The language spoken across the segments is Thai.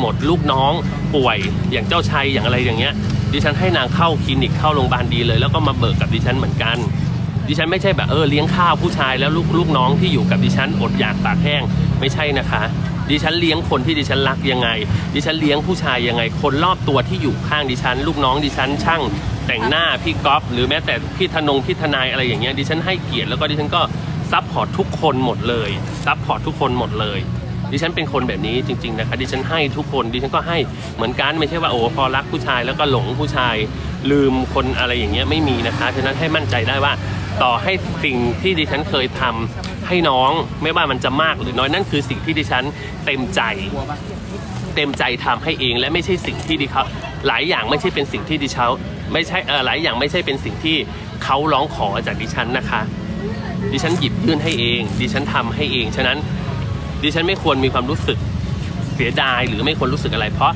หมดลูกน้องป่วยอย่างเจ้าชัยอย่างอะไรอย่างเงี้ย ดิฉันให้นางเข้าคลินิกเข้าโรงพยาบาลดีเลย แล้วก็มาเบิกกับดิฉันเหมือนกัน ดิฉันไม่ใช่แบบเออเลี้ยงข้าวผู้ชายแล้วลูกลูกน้องที่อยู่กับดิฉันอดอยากปากแห้งไม่ใช่นะคะ ดิฉันเลี้ยงคนที่ดิฉันรักยังไง ดิฉันเลี้ยงผู้ชายยังไง คนรอบตัวที่อยู่ข้างดิฉัน ลูกน้องดิฉันช่างแต่งหน้าพี่ก๊อฟหรือแม้แต่พี่ธนงพี่ทนายอะไรอย่างเงี้ยดิฉันให้เกียรติแล้วก็ดิฉันก็ซัพพอร์ตทุกคนหมดเลยซัพพอร์ตทุกคนหมดเลย ดิฉันเป็นคนแบบนี้จริง ๆ นะคะดิฉันให้ทุกคนดิฉันก็ให้เหมือนกันไม่ใช่ว่าโอ้พอรักผู้ชายแล้วก็หลงผู้ชายลืมคนอะไรอย่างเงี้ยไม่มีนะคะฉะนั้นให้มั่นใจได้ว่าต่อให้สิ่งที่ดิฉันเคยทำให้น้องไม่ว่ามันจะมากหรือน้อยนั่นคือสิ่งที่ดิฉันเต็มใจ เต็มใจทำให้เองและไม่ใช่สิ่งที่ดิเขาหลายอย่างไม่ใช่เป็นสิ่งที่ดิฉันไม่ใช่เออหลายอย่างไม่ใช่เป็นสิ่งที่เขาร้องขอจากดิฉันนะคะ ดิฉันหยิบยื่นให้เอง ดิฉันทำให้เองฉะนั้น ดิฉันไม่ควรมีความรู้สึกเสียดายหรือไม่ควรรู้สึกอะไร เพราะ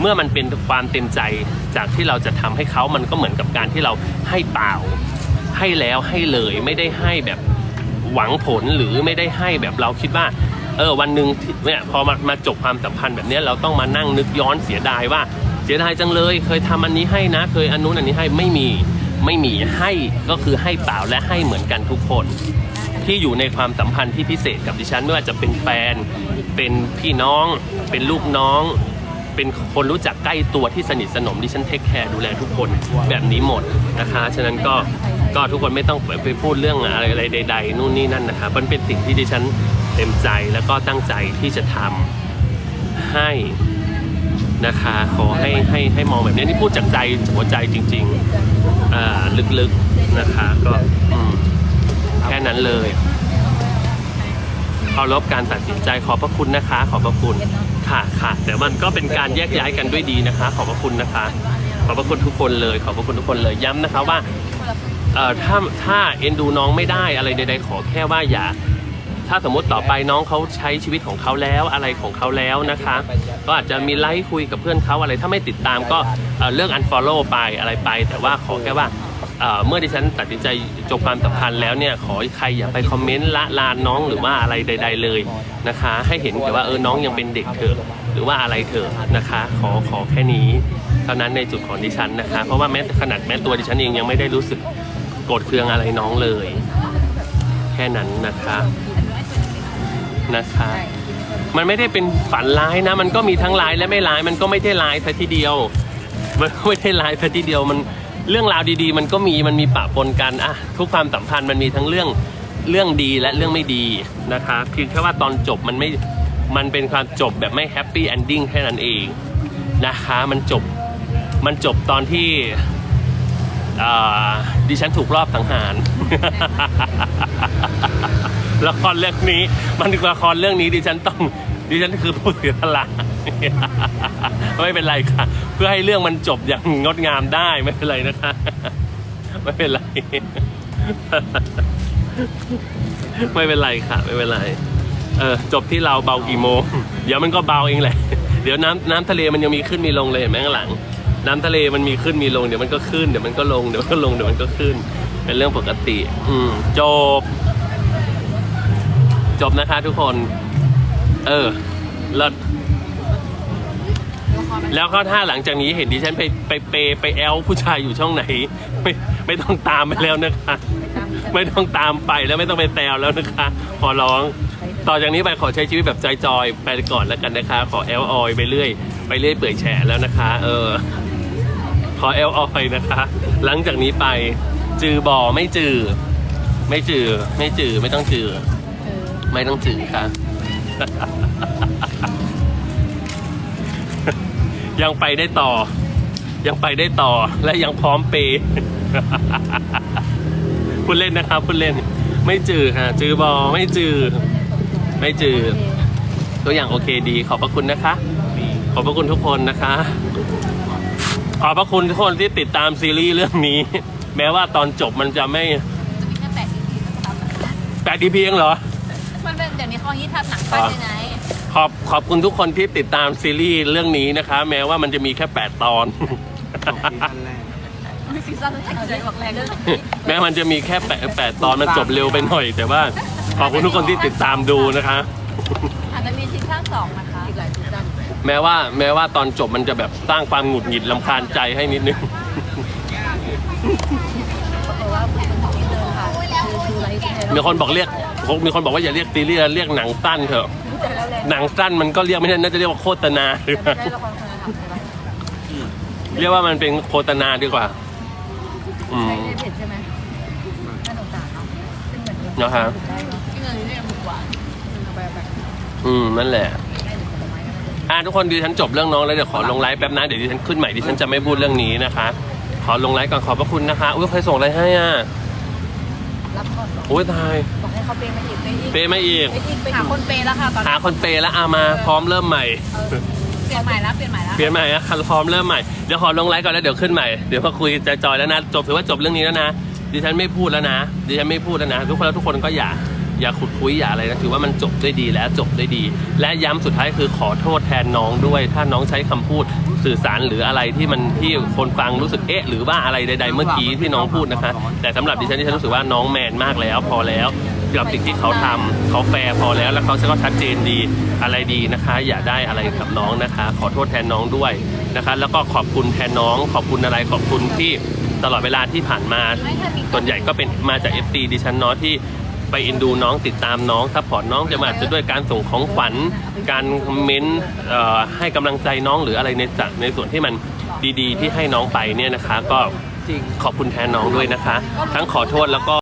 เมื่อมันเป็นความเต็มใจจากที่เราจะทำให้เขามันก็เหมือนกับการที่เราให้เปล่า ให้แล้วให้เลยไม่ได้ให้แบบหวังผลหรือไม่ได้ให้แบบเราคิดว่าเออวันหนึ่งเนี่ยพอมามาจบความสัมพันธ์แบบนี้เราต้องมานั่งนึกย้อนเสียดายว่าเสียดายจังเลย เคยทำอันนี้ให้นะ เคยอันนู้นอันนี้ให้ไม่มีไม่มีให้ก็คือให้เปล่าและให้เหมือนกันทุกคน ที่อยู่ในความสัมพันธ์ที่พิเศษกับดิฉัน ไม่ว่าจะเป็นแฟน เป็นพี่น้อง เป็นลูกน้อง เป็นคนรู้จักใกล้ตัวที่สนิทสนมดิฉันเทคแคร์ดูแลทุกคนแบบนี้หมดนะคะ ฉะนั้นก็ก็ทุกคนไม่ต้องไปพูดเรื่องอะไรอะไรใด ๆ นู่นนี่นั่นนะคะมันเป็นสิ่งที่ดิฉันเต็มใจแล้วก็ตั้งใจที่จะทำให้นะคะขอให้ให้ให้มองแบบนี้นี่พูดจากใจหัวใจจริงๆอ่าลึกๆนะคะก็อื แค่นั้นเลยเคารพการตัดสินใจขอบพระคุณนะคะ ขอบพระคุณค่ะค่ะแต่มันก็เป็นการแยกย้ายกันด้วยดีนะคะ ขอบพระคุณนะคะ ขอบพระคุณทุกคนเลย ขอบพระคุณทุกคนเลยย้ำนะคะว่าเอ่อถ้าถ้าเอ็นดูน้องไม่ได้อะไรใดๆขอแค่ว่าอย่าถ้าสมมติต่อไปน้องเขาใช้ชีวิตของเขาแล้วอะไรของเขาแล้วนะคะ ก็อาจจะมีไลฟ์คุยกับเพื่อนเขาอะไรถ้าไม่ติดตามก็เอ่อเลิก unfollow ไปอะไรไป แต่ว่าขอแค่ว่า เมื่อดิฉันตัดสินใจจบความสัมพันธ์แล้วเนี่ยขอใครอย่าไปคอมเมนต์ละลานน้องหรือว่าอะไรใด ๆ เลยนะคะ ให้เห็นแต่ว่าเออน้องยังเป็นเด็กเถอะหรือว่าอะไรเถอะนะคะ ขอขอแค่นี้ เท่านั้นในจุดของดิฉันนะคะ เพราะว่าแม้ขนาดแม้ตัวดิฉันเองยังไม่ได้รู้สึกโกรธเคืองอะไรน้องเลย แค่นั้นนะคะนะคะ มันไม่ได้เป็นฝันร้ายนะ มันก็มีทั้งร้ายและไม่ร้ายมันก็ไม่ได้ร้ายซะทีเดียวมันไม่ได้ร้ายซะทีเดียวมัน เรื่องราวดีๆ มันก็มีมันมีปะปนกันอะทุกความสัมพันธ์มันมีทั้งเรื่องเรื่องดีและเรื่องไม่ดีนะคะเพียงแค่ว่าตอนจบมันไม่มันเป็นความจบแบบไม่แฮปปี้เอนดิ้งแค่นั้นเองนะคะมันจบมันจบตอนที่ดิฉันถูกรอบสังหาร ละครเรื่องนี้ มันละครเรื่องนี้ดิฉันต้องดิฉันคือผู้เสียสละ ไม่เป็นไรค่ะ เพื่อให้เรื่องมันจบอย่างงดงามได้ไม่เป็นไรนะคะ ไม่เป็นไร ไม่เป็นไรค่ะ ไม่เป็นไร เออจบที่เราเบากี่โมง เดี๋ยวมันก็เบาเองแหละ เดี๋ยวน้ำน้ำทะเลมันยังมีขึ้นมีลงเลยเห็นไหมข้างหลัง น้ำทะเลมันมีขึ้นมีลงเดี๋ยวมันก็ขึ้นเดี๋ยวมันก็ลงเดี๋ยวมันก็ลงเดี๋ยวมันก็ขึ้น เป็นเรื่องปกติ อืมจบ จบนะคะทุกคน เออเลิศ แล้วก็ถ้าหลังจากนี้เห็นดิฉันไปไปเปย์ไปแอลผู้ชายอยู่ช่องไหน ไม่ไม่ต้องตามไปแล้วนะคะ ไม่ต้องตามไปแล้วไม่ต้องไปแซวแล้วนะคะ ขอร้อง ต่อจากนี้ไปขอใช้ชีวิตแบบจอยๆไปก่อนแล้วกันนะคะ ขอแอลออยไปเรื่อยไปเรื่อยเปื่อยแฉะแล้วนะคะ เออ ขอแอลออยนะคะ หลังจากนี้ไป จือบอไม่จือ ไม่จือ ไม่จือไม่ต้องจือ ไม่ต้องจือค่ะ ยังไปได้ต่อ ยังไปได้ต่อและยังพร้อมเปย์คุณเล่นนะครับคุณเล่น ไม่จือค่ะจือบอไม่จือไม่จือตัวอย่างโอเคดี ขอบพระคุณนะคะ ขอบพระคุณทุกคนนะคะ ขอบพระคุณทุกคนที่ติดตามซีรีส์เรื่องนี้ แม้ว่าตอนจบมันจะไม่จะมีแค่แปด EP นะครับแปดดีพีเองเหรอ มันเป็นเดี๋ยวนี้เขาฮิตทำหนังสั้นเลยไง ขอบขอบคุณทุกคนที่ติดตามซีรีส์เรื่องนี้นะคะ แม้ว่ามันจะมีแค่ 8 ตอน ซีซั่นแรกใจบอกแรงเลยแม้มันจะมีแค่8 8ตอนมันจบเร็วไปหน่อย แต่ว่าขอบคุณทุกคนที่ติดตามดูนะคะ อาจจะมีซีซั่นสองนะคะ อีกหลายซีซั่นแม้ว่าแม้ว่าตอนจบมันจะแบบสร้างความหงุดหงิดลำคาญใจให้นิดนึงปรากฏว่าคนถึงที่เดินค่ะคือคืออะไรที่ไหนมีคนบอกเรียก มีคนบอกว่าอย่าเรียกซีรีส์เรียกหนังสั้นเถอะ แต่แล้วแหละหนังสั้นมันก็เรียกไม่ได้น่าจะเรียกว่าโฆษณาแต่ไม่ใช่ละครคุณธรรมใช่ไหมเรียกว่ามันเป็นโฆษณาดีกว่า อืม ใช่ในเพจใช่ไหมน่าสงสารเนาะซึ่งเหมือนนะครับ ได้เนาะที่เงินเรียกถูกกว่าไปแบบอืมนั่นแหละ ได้หรือผลไม้ก็ได้ อะทุกคนดิฉันจบเรื่องน้องแล้วเดี๋ยวขอลงไลฟ์แป๊บนะเดี๋ยวดิฉันขึ้นใหม่ดิฉันจะไม่พูดเรื่องนี้นะคะ ขอลงไลฟ์ก่อนขอบพระคุณนะคะ อุ้ยใครส่งอะไรให้อะ รับก่อนบอกโอ้ยตาย บอกให้เขาเปย์มาอีกเปย์อีกเปย์มาอีกเปย์อีกไปหาคนเปย์แล้วค่ะตอนหานี้คนเปย์แล้วอามาพร้อมเริ่มใหม่เออเปลี่ยนใหม่แล้วเปลี่ยนใหม่แล้วเปลี่ยนใหม่อะพร้อมเริ่มใหม่ เดี๋ยวขอลงไลฟ์ก่อนแล้วเดี๋ยวขึ้นใหม่ เดี๋ยวมาคุยจอยๆแล้วนะ จบถือว่าจบเรื่องนี้แล้วนะ ดิฉันไม่พูดแล้วนะ ดิฉันไม่พูดแล้วนะ ทุกคนแล้วทุกคนก็อย่า อย่าขุดคุยอย่าอะไรนะถือว่ามันจบด้วยดีแล้วจบด้วยดี และย้ำสุดท้ายคือขอโทษแทนน้องด้วย ถ้าน้องใช้คำพูดสื่อสารหรืออะไรที่มันที่คนฟังรู้สึกเอ๊ะหรือว่าอะไรใด ๆ เมื่อกี้ที่น้องพูดนะคะ แต่สำหรับดิฉันดิฉันรู้สึกว่าน้องแมนมากแล้วพอแล้วกับสิ่งที่เขาทำเขาแฟร์พอแล้วแล้วเขาก็ชัดเจนดีอะไรดีนะคะ อย่าได้อะไรกับน้องนะคะ ขอโทษแทนน้องด้วยนะคะ แล้วก็ขอบคุณแทนน้อง ขอบคุณอะไรขอบคุณที่ตลอดเวลาที่ผ่านมา ส่วนใหญ่ก็เป็นมาจาก FT ดิฉันเนาะที่ ไปอินดูน้องติดตามน้องซัพพอร์ตน้องจะมาจะด้วยการส่งของขวัญ การคอมเมนต์ให้กำลังใจน้องหรืออะไรในจัดในส่วนที่มันดีๆ ที่ให้น้องไปเนี่ยนะคะ ก็ขอบคุณแทนน้องด้วยนะคะ ทั้งขอโทษแล้วก็